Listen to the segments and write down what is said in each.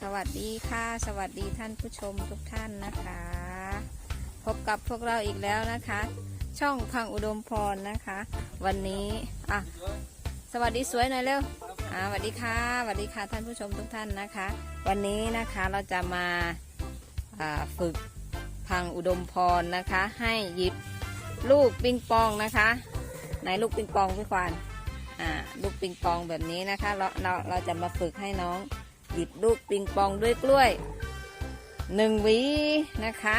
สวัสดีค่ะ สวัสดีท่านผู้ชมทุกท่านนะคะ พบกับพวกเราอีกแล้วนะคะ ช่องพังอุดมพรนะคะ วันนี้อะสวัสดีสวยหน่อยเร็วอ่าสวัสดีค่ะสวัสดีค่ะท่านผู้ชมทุกท่านนะคะ วันนี้นะคะเราจะมาฝึกพังอุดมพรนะคะ ให้หยิบลูกปิงปองนะคะไหนลูกปิงปองพี่ควานอ่าลูกปิงปองแบบนี้นะคะเราเราเราจะมาฝึกให้น้อง หยิบลูกปิงปองด้วยกล้วยหนึ่งหวีนะคะ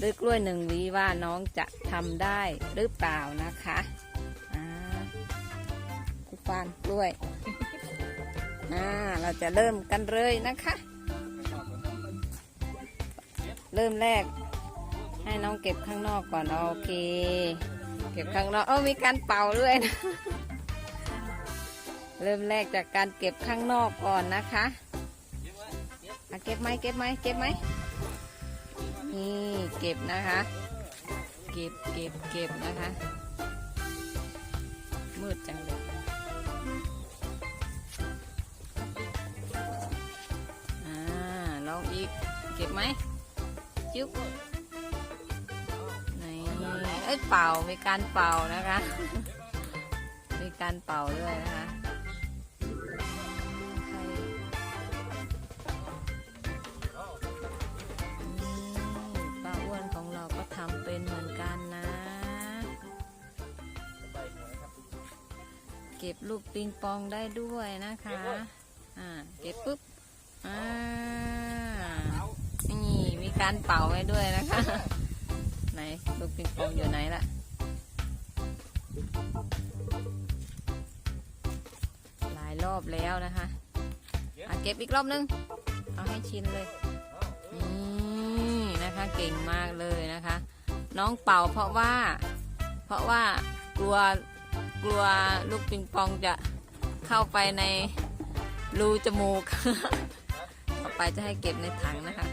ด้วยกล้วยหนึ่งหวีว่าน้องจะทำได้หรือเปล่านะคะอ่าพี่ฟานกล้วยอ่าเราจะเริ่มกันเลยนะคะ เริ่มแรก ให้น้องเก็บข้างนอกก่อนโอเค เก็บข้างนอกเออมีการเป่าด้วยนะเริ่มแรกจากการเก็บข้างนอกก่อนนะคะ เก็บไหมเก็บไหมเก็บไหมนี่เก็บนะคะ เก็บเก็บเก็บนะคะ มืดจังเลยอ่าลองอีก เก็บไหมจุ๊บไหนเอ้ยเป่ามีการเป่านะคะ มีการเป่าด้วยนะคะ เก็บลูกปิงปองได้ด้วยนะคะ อ่า เก็บปุ๊บ อ่า นี่มีการเป่าไว้ด้วยนะคะ ไหนลูกปิงปองอยู่ไหนล่ะ หลายรอบแล้วนะคะ อะเก็บอีกรอบนึง เอาให้ชินเลย นี่นะคะเก่งมากเลยนะคะ น้องเป่าเพราะว่า เพราะว่ากลัว กลัวลูกปิงปองจะเข้าไปในรูจมูก ต่อไปจะให้เก็บในถังนะคะ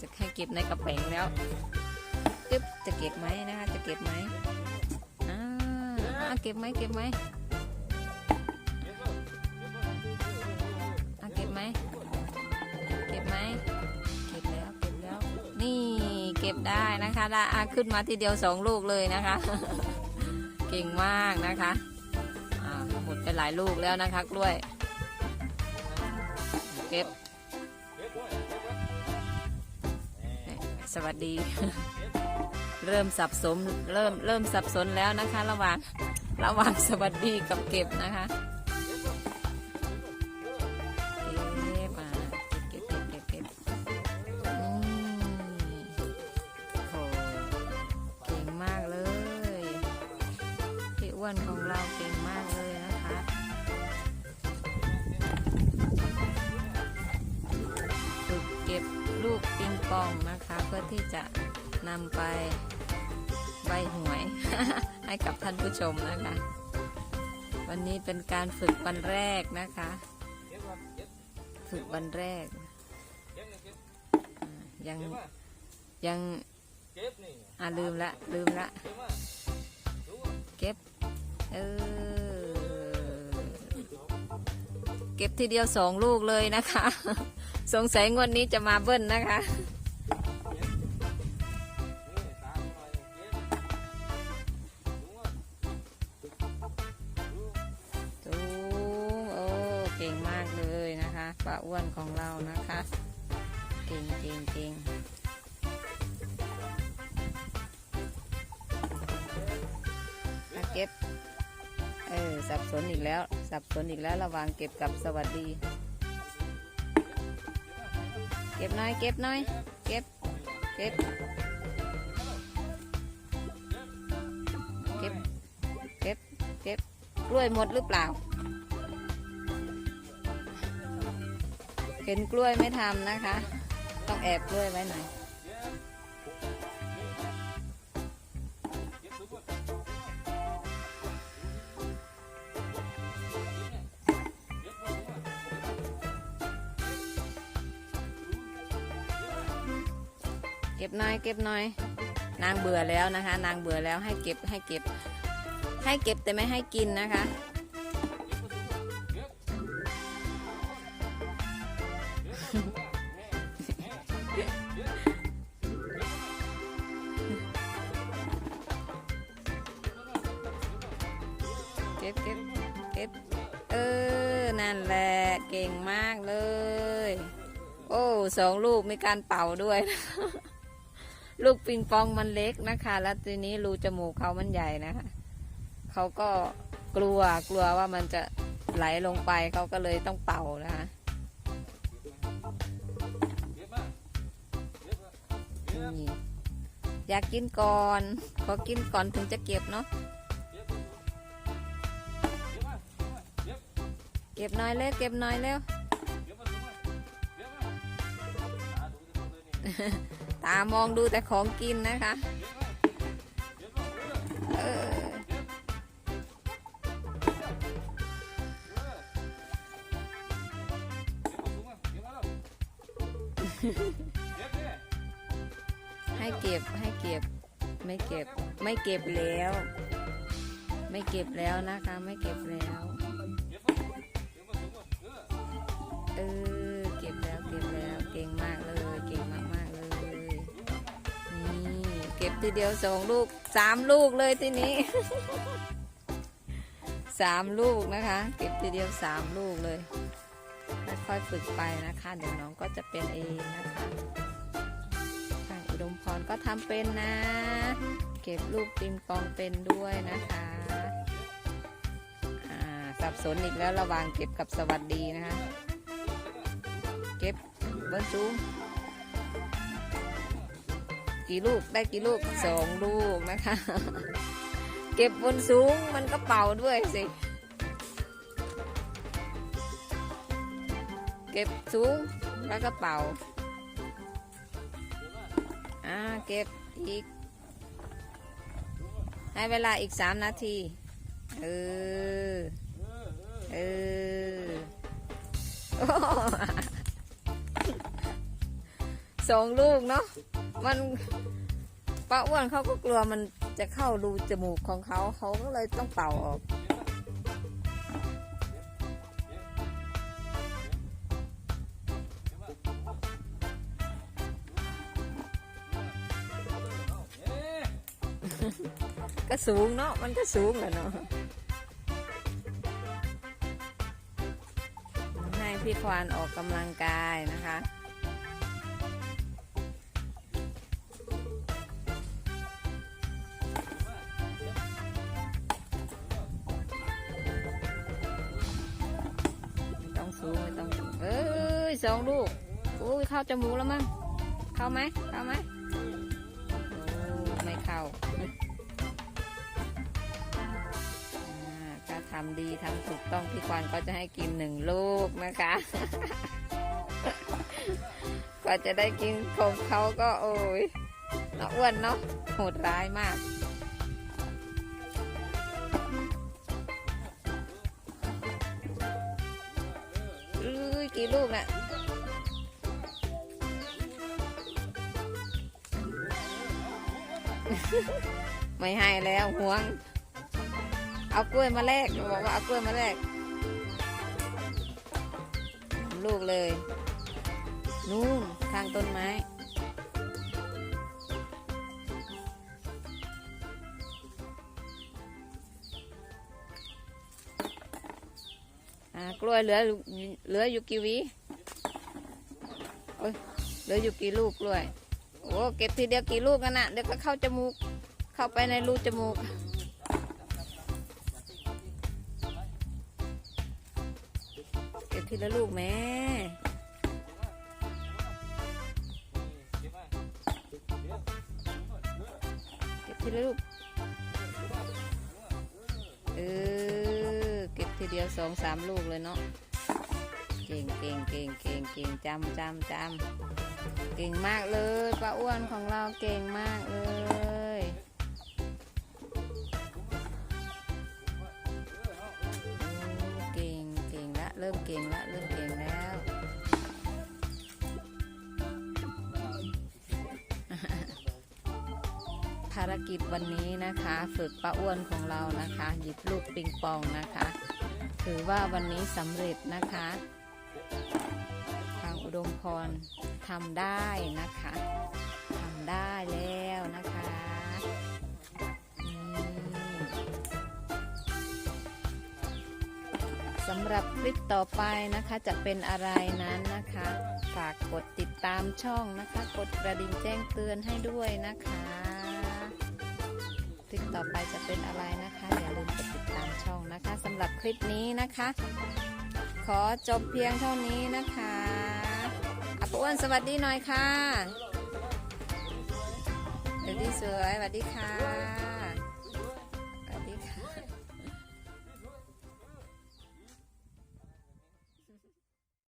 จะให้เก็บในกระเป๋งแล้วึ๊บจะเก็บไหมนะคะ จะเก็บไหมอ่าเก็บไหมเก็บไหมอะเก็บไหมเก็บไหมเก็บแล้วเก็บแล้ว นี่เก็บได้นะคะได้อะขึ้นมาทีเดียวสองลูกเลยนะคะ เก่งมากนะคะหมดไปหลายลูกแล้วนะคะกล้วยเก็บสวัสดี เริ่มสับสนเริ่มเริ่มสับสนแล้วนะคะ ระหว่างระหว่างสวัสดีกับเก็บนะคะ วนของเราเก่งมากเลยนะคะฝึกเก็บลูกปิงปองนะคะ เพื่อที่จะนำไปใบหวย ให้กับท่านผู้ชมนะคะ วันนี้เป็นการฝึกวันแรกนะคะ ฝึกวันแรก ยังยังอ่าลืมละลืมละ เก็บ เออ เก็บทีเดียวสองลูกเลยนะคะ สงสัยงวดนี้จะมาเบิ้ลนะคะจูโอ้เก่งมากเลยนะคะป้าอ้วนของเรานะคะ เก่งเก่งเก่งเก็บ เออสับสนอีกแล้ว สับสนอีกแล้วระว่างเก็บกับสวัสดี เก็บหน่อย เก็บหน่อย เก็บ เก็บ เก็บ เก็บ เก็บกล้วยหมดหรือเปล่า เห็นกล้วยไม่ทำนะคะ ต้องแอบกล้วยไว้หน่อย เก็บหน่อยเก็บหน่อย นางเบื่อแล้วนะคะ นางเบื่อแล้วให้เก็บให้เก็บ ให้เก็บแต่ไม่ให้กินนะคะเเก็บเก็บเก็บเออ นั่นแหละเก่งมากเลย โอ้สองลูกมีการเป่าด้วยนะ ลูกปิงปองมันเล็กนะคะ แล้วทีนี้รูจมูกเขามันใหญ่นะคะ เขาก็กลัวกลัวว่ามันจะไหลลงไปเขาก็เลยต้องเป่านะคะนี่อยากกินก่อน ขอกินก่อนถึงจะเก็บเนาะ เก็บน่อยเร็วเก็บน่อยเร็ว ตามองดูแต่ของกินนะคะให้เก็บให้เก็บ ไม่เก็บ ไม่เก็บแล้ว ไม่เก็บแล้วนะคะ ไม่เก็บแล้ว เออ ทีเดียวสองลูกสามลูกเลยทีนี้สามลูกนะคะ เก็บทีเดียวสามลูกเลยค่อยๆฝึกไปนะคะ เดี๋ยวน้องก็จะเป็นเองนะคะทางอุดมพรก็ทำเป็นนะ เก็บลูกปิงปองเป็นด้วยนะคะอ่าสับสนอีกแล้วระหว่างเก็บกับสวัสดีนะคะ เก็บบนสูง กี่ลูกได้กี่ลูกสองลูกนะคะ เก็บบนสูงมันก็เป่าด้วยสิ เก็บสูงแล้วก็เป่าอ่าเก็บอีก ให้เวลาอีกสามนาที เออ เออโอ้สองลูกเนาะ มันป้าอ้วนเขาก็กลัวมันจะเข้ารูจมูกของเขาเขาก็เลยต้องเป่าออกก็สูงเนาะมันก็สูงแหละเนาะให้พี่ควานออกกำลังกายนะคะ สองลูกอุ้ยเข้าจมูกแล้วมั้งเข้าไหมเข้าไหมไม่เข้าอ่าถ้าทำดีทำถูกต้องพี่ควานก็จะให้กินหนึ่งลูกนะคะกว่าจะได้กินของเขาก็โอ้ยเน้าอ้วนเนาะโหดร้ายมากอุ้ยกี่ลูกน่ะ ไม่ให้แล้วห่วง เอากล้วยมาแลกบอกว่าเอากล้วยมาแลกลูกเลย นู่นข้างต้นไม้อ่ากล้วยเหลือเหลืออยู่กี่วีโอ้ยเหลืออยู่กี่ลูกกล้วย โอ้เก็บทีเดียวกี่ลูกกันนะเดี๋ยวก็เข้าจมูก เข้าไปในรูจมูก เก็บทีละลูกแม่เก็บทีละลูก เออ เก็บทีเดียวสองสามลูกเลยเนาะ เก่งเก่งเก่งเก่งเก่งจำจำจำ เก่งมากเลยป้าอ้วนของเราเก่งมากเลยเก่งเก่งละเริ่มเก่งละเริ่มเก่งแล้วภารกิจวันนี้นะคะ ฝึกป้าอ้วนของเรานะคะ หยิบลูกปิงปองนะคะ ถือว่าวันนี้สำเร็จนะคะ ทางอุดมพร ทำได้นะคะทำได้แล้วนะคะสำหรับคลิปต่อไปนะคะจะเป็นอะไรนั้นนะคะ ฝากกดติดตามช่องนะคะ กดกระดิ่งแจ้งเตือนให้ด้วยนะคะคลิปต่อไปจะเป็นอะไรนะคะอย่าลืมกดติดตามช่องนะคะสำหรับคลิปนี้นะคะ ขอจบเพียงเท่านี้นะคะ อ้วนสวัสดีหน่อยค่ะสวัสดีสวยสวัสดีค่ะ